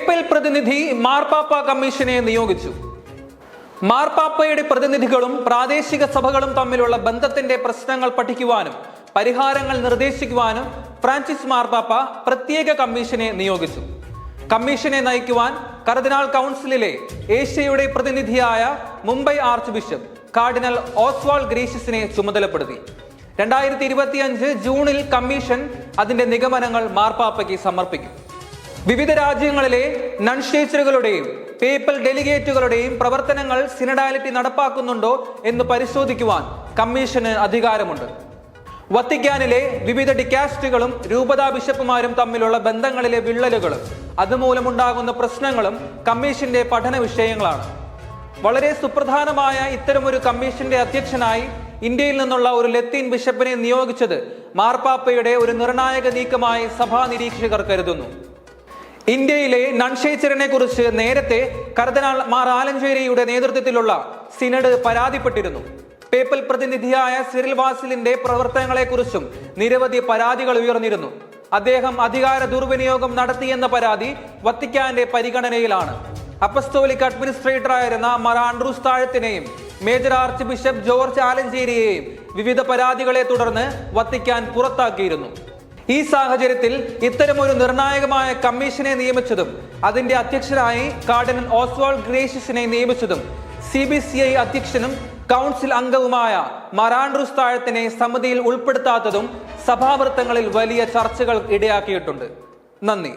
Papal പ്രതിനിധി മാർപ്പാപ്പ കമ്മീഷനെ നിയോഗിച്ചു. മാർപ്പാപ്പയുടെ പ്രതിനിധികളും പ്രാദേശിക സഭകളും തമ്മിലുള്ള ബന്ധത്തിന്റെ പ്രശ്നങ്ങൾ പഠിക്കുവാനും പരിഹാരങ്ങൾ നിർദ്ദേശിക്കുവാനും ഫ്രാൻസിസ് മാർപ്പാപ്പ പ്രത്യേക കമ്മീഷനെ നിയോഗിച്ചു. കമ്മീഷനെ നയിക്കുവാൻ കർദിനാൾ കൗൺസിലിലെ ഏഷ്യയുടെ പ്രതിനിധിയായ Mumbai arch bishop cardinal Oswald ഗ്രീഷ്യസിനെ ചുമതലപ്പെടുത്തി. രണ്ടായിരത്തി ഇരുപത്തിയഞ്ച് ജൂണിൽ കമ്മീഷൻ അതിന്റെ നിഗമനങ്ങൾ മാർപ്പാപ്പയ്ക്ക് സമർപ്പിക്കും. വിവിധ രാജ്യങ്ങളിലെ നൺഷേച്ചറുകളുടെയും പേപ്പൽ ഡെലിഗേറ്റുകളുടെയും പ്രവർത്തനങ്ങൾ സിനഡാലിറ്റി നടപ്പാക്കുന്നുണ്ടോ എന്ന് പരിശോധിക്കുവാൻ കമ്മീഷന് അധികാരമുണ്ട്. വത്തിക്കാനിലെ വിവിധ ഡിക്കാസ്റ്റുകളും രൂപതാ ബിഷപ്പുമാരും തമ്മിലുള്ള ബന്ധങ്ങളിലെ വിള്ളലുകളും അതുമൂലമുണ്ടാകുന്ന പ്രശ്നങ്ങളും കമ്മീഷന്റെ പഠന വിഷയങ്ങളാണ്. വളരെ സുപ്രധാനമായ ഇത്തരമൊരു കമ്മീഷന്റെ അധ്യക്ഷനായി ഇന്ത്യയിൽ നിന്നുള്ള ഒരു ലത്തീൻ ബിഷപ്പിനെ നിയോഗിച്ചത് മാർപ്പാപ്പയുടെ ഒരു നിർണായക നീക്കമായി സഭാ നിരീക്ഷകർ കരുതുന്നു. ഇന്ത്യയിലെ നൺഷേച്ചറിനെ കുറിച്ച് നേരത്തെ കർദനാൾ മാർ ആലഞ്ചേരിയുടെ നേതൃത്വത്തിലുള്ള സിനഡ് പരാതിപ്പെട്ടിരുന്നു. പേപ്പൽ പ്രതിനിധിയായ സിറിൽ വാസിലിന്റെ പ്രവർത്തനങ്ങളെക്കുറിച്ചും നിരവധി പരാതികൾ ഉയർന്നിരുന്നു. അദ്ദേഹം അധികാര ദുർവിനിയോഗം നടത്തിയെന്ന പരാതി വത്തിക്കാന്റെ പരിഗണനയിലാണ്. അപ്പസ്തോലിക് അഡ്മിനിസ്ട്രേറ്റർ ആയിരുന്ന മാർ ആൻഡ്രൂസ് താഴത്തിനെയും മേജർ ആർച്ച് ബിഷപ്പ് ജോർജ് ആലഞ്ചേരിയെയും വിവിധ പരാതികളെ തുടർന്ന് വത്തിക്കാൻ പുറത്താക്കിയിരുന്നു. ഈ സാഹചര്യത്തിൽ ഇത്തരമൊരു നിർണായകമായ കമ്മീഷനെ നിയമിച്ചതും അതിന്റെ അധ്യക്ഷനായി കാർഡിനൽ ഓസ്വാൾ ഗ്രേഷ്യസിനെ നിയമിച്ചതും സി ബി സി ഐ അധ്യക്ഷനും കൗൺസിൽ അംഗവുമായ മറാൻഡ്രൂസ് താഴത്തിനെ സമിതിയിൽ ഉൾപ്പെടുത്താത്തതും സഭാവൃത്തങ്ങളിൽ വലിയ ചർച്ചകൾ ഇടയാക്കിയിട്ടുണ്ട്. നന്ദി.